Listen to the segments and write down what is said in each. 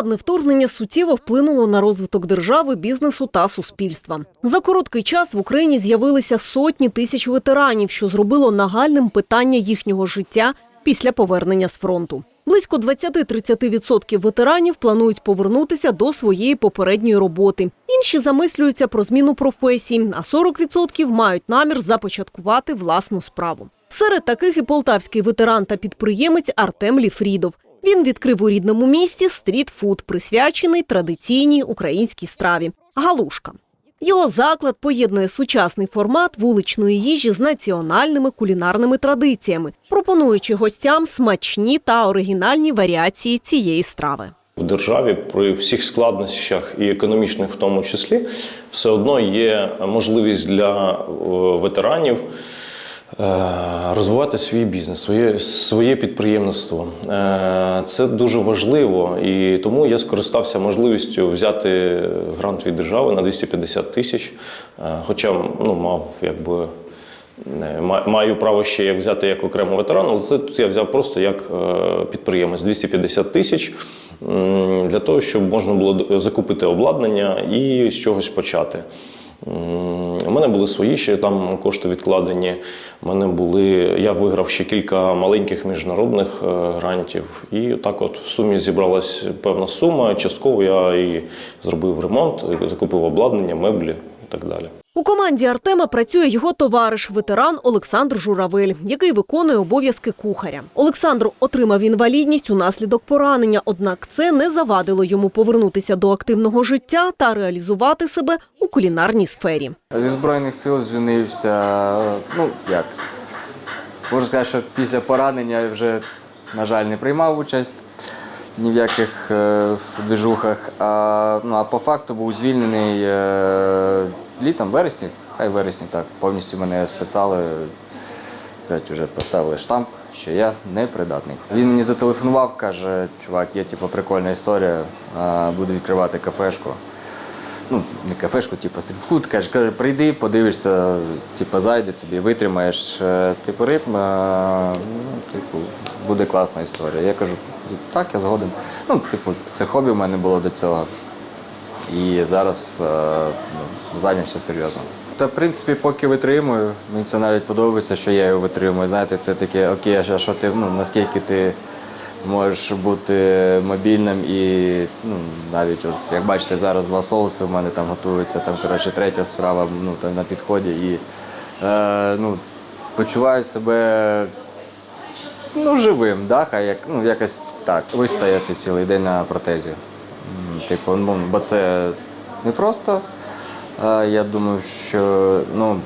Повномасштабне вторгнення суттєво вплинуло на розвиток держави, бізнесу та суспільства. За короткий час в Україні з'явилися сотні тисяч ветеранів, що зробило нагальним питання їхнього життя після повернення з фронту. Близько 20-30% ветеранів планують повернутися до своєї попередньої роботи. Інші замислюються про зміну професій, а 40% мають намір започаткувати власну справу. Серед таких і полтавський ветеран та підприємець Артем Ліфрідов. Він відкрив у рідному місті стрітфуд, присвячений традиційній українській страві галушка. Його заклад поєднує сучасний формат вуличної їжі з національними кулінарними традиціями, пропонуючи гостям смачні та оригінальні варіації цієї страви. В державі при всіх складнощах і економічних в тому числі все одно є можливість для е, ветеранів розвивати свій бізнес, своє, своє підприємництво. Е, Це дуже важливо, і тому я скористався можливістю взяти грант від держави на 250 тисяч, е, хоча ну, мав якби. Не, ма- Маю право ще як взяти як окремо ветеран, але це тут я взяв просто як е, підприємець 250 тисяч для того, щоб можна було закупити обладнання і з чогось почати. У мене були свої ще там кошти відкладені. У мене були, я виграв ще кілька маленьких міжнародних е, грантів. І так от в сумі зібралась певна сума. Частково я і зробив ремонт, закупив обладнання, меблі і так далі. У команді Артема працює його товариш, ветеран Олександр Журавель, який виконує обов'язки кухаря. Олександр отримав інвалідність унаслідок поранення, однак це не завадило йому повернутися до активного життя та реалізувати себе у кулінарній сфері. Зі Збройних сил звільнився. Ну, як? Можу сказати, що після поранення я вже, на жаль, не приймав участь ні в яких е, движухах. А, ну, а по факту був звільнений е, літом, вересні, хай вересні так. Повністю мене списали, вже поставили штамп, що я непридатний. Він мені зателефонував, каже, чувак, є типу, прикольна історія, буду відкривати кафешку ну, не кафешку, типу стрітфуд, каже, каже, прийди, подивишся, типу, зайде тобі, витримаєш е, типу, ритм, ну, типу, буде класна історія. Я кажу, так, я згоден. Ну, типу, це хобі в мене було до цього. І зараз е, ну, зайнявся серйозно. Та, в принципі, поки витримую, мені це навіть подобається, що я його витримую. Знаєте, це таке, окей, а що ти, ну, наскільки ти можеш бути мобільним і ну, навіть, от, як бачите, зараз два соуси в мене там готуються, там, коротше, третя страва ну, там, на підході. І е, ну, почуваю себе ну, живим, да? хай як, ну, якось так, вистояти цілий день на протезі. Типу, ну, бо це не просто. Е, Я думаю, що ну,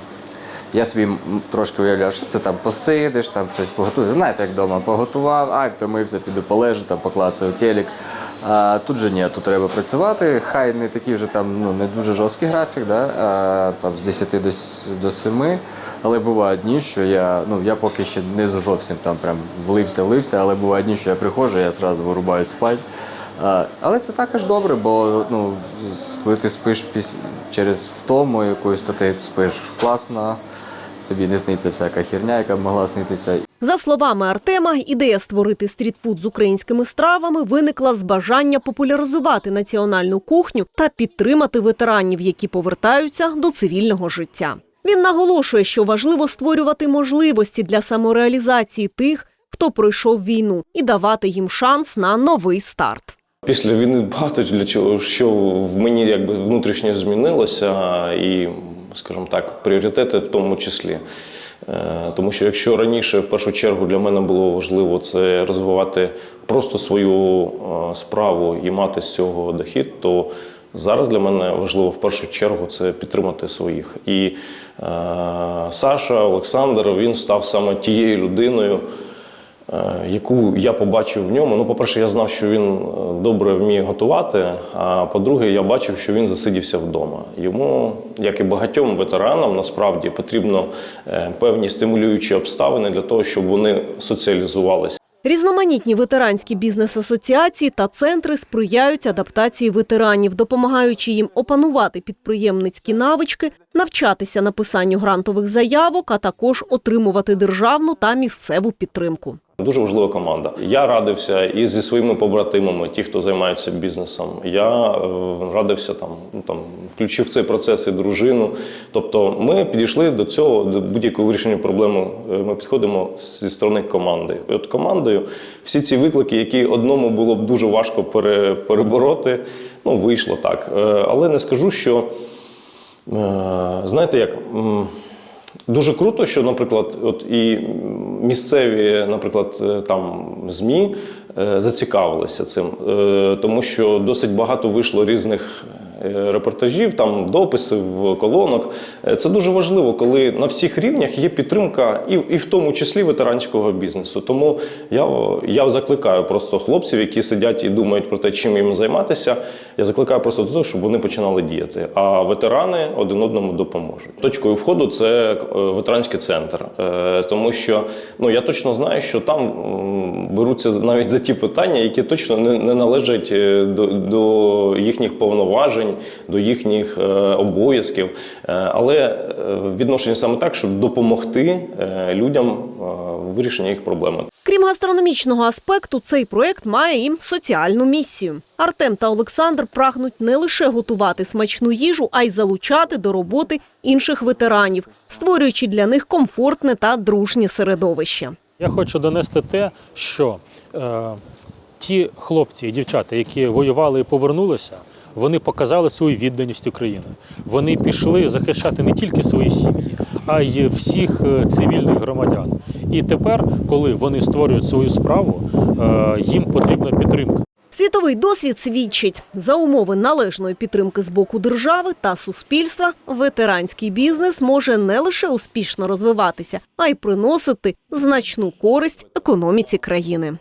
я собі трошки уявляв, що це там посидиш, там щось поготуєш. Знаєте, як вдома поготував, а як втомився, піду полежу, там поклацаю телек. А тут же ні, тут треба працювати. Хай не такий вже там ну, не дуже жорсткий графік, да? а, там з 10 до, до 7. Але бувають дні, що я, ну, я поки ще не зовсім там прям влився, влився, але бувають дні, що я приходжу, я одразу вирубаю спать. Але це також добре, бо ну, коли ти спиш піс... через втому якусь, то ти спиш класно, тобі не сниться всяка херня, яка б могла снитися. За словами Артема, ідея створити стрітфуд з українськими стравами виникла з бажання популяризувати національну кухню та підтримати ветеранів, які повертаються до цивільного життя. Він наголошує, що важливо створювати можливості для самореалізації тих, хто пройшов війну, і давати їм шанс на новий старт. Після війни багато для чого, що в мені якби внутрішньо змінилося, і, скажімо так, пріоритети в тому числі. Е, Тому що якщо раніше в першу чергу для мене було важливо це розвивати просто свою е, справу і мати з цього дохід, то зараз для мене важливо в першу чергу це підтримати своїх. І е, Саша, Олександр, він став саме тією людиною, яку я побачив в ньому. Ну, по-перше, я знав, що він е, добре вміє готувати. А по-друге, я бачив, що він засидівся вдома. Йому, як і багатьом ветеранам, насправді потрібно е, певні стимулюючі обставини для того, щоб вони соціалізувалися. Різноманітні ветеранські бізнес-асоціації та центри сприяють адаптації ветеранів, допомагаючи їм опанувати підприємницькі навички, навчатися написанню грантових заявок, а також отримувати державну та місцеву підтримку. Дуже важлива команда. Я радився і зі своїми побратимами, ті, хто займається бізнесом. Я е, радився там, ну там включив в цей процес і дружину. Тобто, ми підійшли до цього, до будь-якого вирішення проблеми. е, Ми підходимо зі сторони команди. І от командою всі ці виклики, які одному було б дуже важко пере, перебороти, ну вийшло так. Е, Але не скажу, що знаєте як. Дуже круто, що, наприклад, от і місцеві, наприклад, е, там ЗМІ е, зацікавилися цим, Е, тому що досить багато вийшло різних репортажів, там дописів, колонок. Е, Це дуже важливо, коли на всіх рівнях є підтримка, і, і в тому числі ветеранського бізнесу. Тому я, я закликаю просто хлопців, які сидять і думають про те, чим їм займатися. Я закликаю просто до того, щоб вони починали діяти. А ветерани один одному допоможуть. Точкою входу це е, ветеранський центр, Е, тому що ну я точно знаю, що там беруться навіть за ті питання, які точно не, не належать е, до, до їхніх повноважень, до їхніх е, обов'язків. Е, але е, відношення саме так, щоб допомогти людям в вирішенні їх проблеми. Крім гастрономічного аспекту, цей проект має і соціальну місію. Артем та Олександр прагнуть не лише готувати смачну їжу, а й залучати до роботи інших ветеранів, створюючи для них комфортне та дружнє середовище. Я хочу донести те, що е, ті хлопці і дівчата, які воювали і повернулися, вони показали свою відданість Україні. Вони пішли захищати не тільки свої сім'ї, а й всіх е, цивільних громадян. І тепер, коли вони створюють свою справу, е, їм потрібна підтримка. Світовий досвід свідчить за умови належної підтримки з боку держави та суспільства. Ветеранський бізнес може не лише успішно розвиватися, а й приносити значну користь економіці країни.